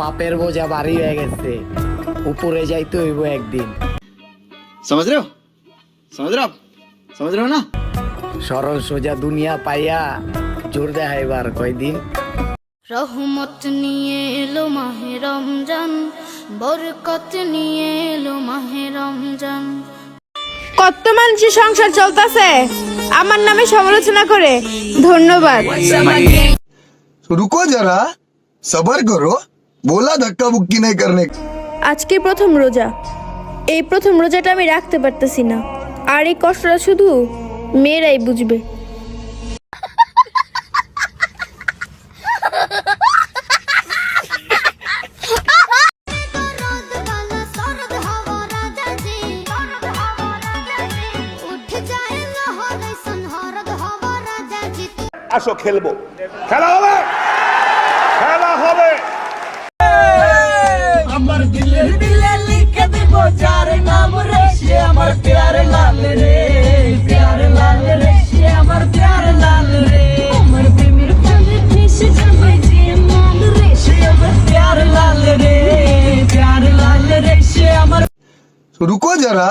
পাপের বোঝা ভারী হয়ে গেছে। উপরে যাইতে হইব একদিন। সমাজ রেও সমাজ রেও সমাজ রেও না? সরল সোজা দুনিয়া পাইয়া জোর দেখাইবার কয়দিন। রহমত নিয়ে এলো মাহে রমজান বরকত নিয়ে এলো মাহে রমজান। কত মানুষের সংসার চলতেছে আমার নামে সমালোচনা করে। ধন্যবাদ। রুকো যারা সবার করো। बोला धक्का बुक्की नहीं करने का। আজকে প্রথম রোজা এই প্রথম রোজাটা আমি রাখতে পারতেছি না আর এই কষ্টটা শুধু মেয়েরাই বুঝবে আসো খেলবো খেলা হবে খেলা হবে রুকো যারা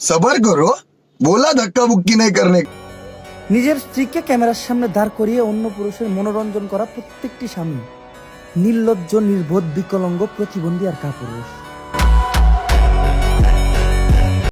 সবার করো বলা ধাক্কা বুক্কি নাই করনে নিজের স্ত্রীকে ক্যামেরার সামনে দাঁড় করিয়ে অন্য পুরুষের মনোরঞ্জন করা প্রত্যেকটি স্বামী। নির্লজ্জ নির্বোধ বিকলঙ্গ প্রতিবন্ধী আর কাপুরুষ।